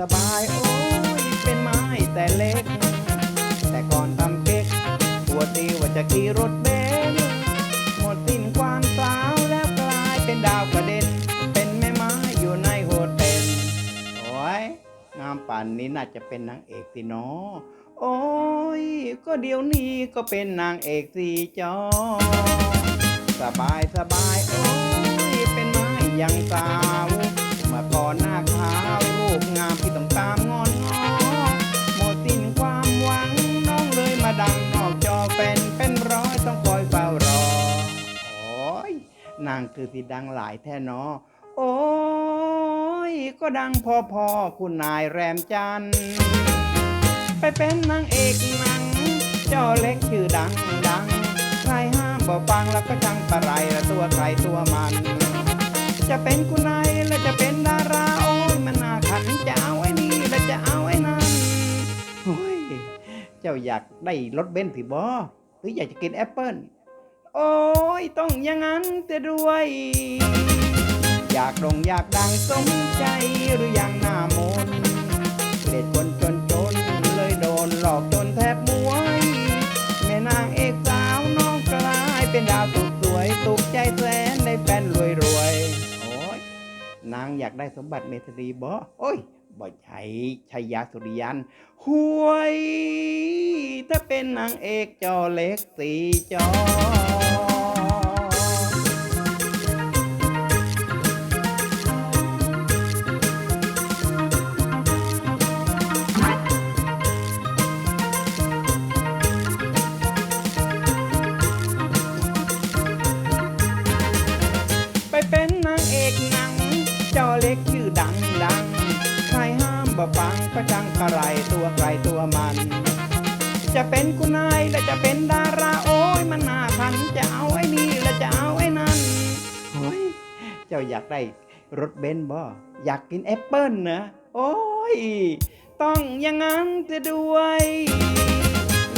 สบายโอ้ยเป็นไม้แต่เล็ก แต่ก่อนทำเก๊กปวตีว่าจะขี่รถเบนหมดสิ้นความสาวแล้วกลายเป็นดาวกระเด็น เป็นแม่ไม้อยู่ในโฮเทลโอ้ยงามป่านนี้น่าจะเป็นนางเอกสินาะโอ้ย ก็เดี๋ยวนี้ก็เป็นนางเอกสีจอ สบายสบายโอ้ย เป็นไม้ยังสาว นางคือที่ดังหลายแท่นอ โอ้ย ก็ดังพอพอๆคุณนายแรมจัน ไปเป็นนางเอกหนังเจ้าเล็กชื่อดังดัง ใครห้ามบ่ฟังแล้วก็จังปะไรละตัวใครตัวมัน จะเป็นคุณนายแล้วจะเป็นดาราโอ้ยมันน่าขันจะเอาไอ้นี่แล้วจะเอาไอ้นั่นโอ้ยเจ้าอยากได้รถเบนซ์สิบอหรืออยากจะกินแอปเปิ้ล โอ้ยต้องอย่างนั้นแต่ด้วย อยากดงอยากดังสมใจหรืออย่างหน้ามนเกลียดคนจนจนเลยโดนหลอกจนแทบมวย แม่นางเอกสาวน้องกลายเป็นดาวสุดสวยตุกใจแสนได้แฟนรวยรวยโอ้ยนางอยากได้สมบัติเมธรีบ่โอ้ย บ่ใช่ชัยยาสุริยันห่วย ถ้าเป็นนางเอกจอเล็กสีจอไปเป็นนางเอกหนัง จอเล็กชื่อดังดัง บ่ฟังก็จังกระไรตัวใครตัวมัน จะเป็นคุณนายและจะเป็นดาราโอ้ยมันน่าทันจะเอาไอ้นี่และจะเอาไอ้นั่นโอ้ยเจ้าอยากได้รถเบนซ์บ่อยากกินแอปเปิ้ลนะโอ้ยต้องอย่างนั้นจะด้วย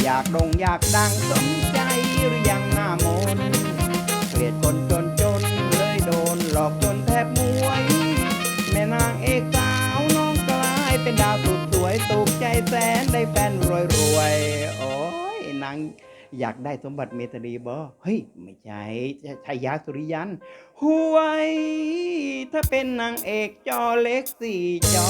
อยากดงอยากดังสมใจหรือยังหน้ามนเกลียดคนจนจนเลยโดนหลอกจน ดาวสุดสวยตกใจแสนได้แฟนรวยรวยโอ้ยนางอยากได้สมบัติเมตรีบ่เฮ้ย ไม่ใช่ชายาสุริยันห่วย ถ้าเป็นนางเอกจอเล็กสี่จอ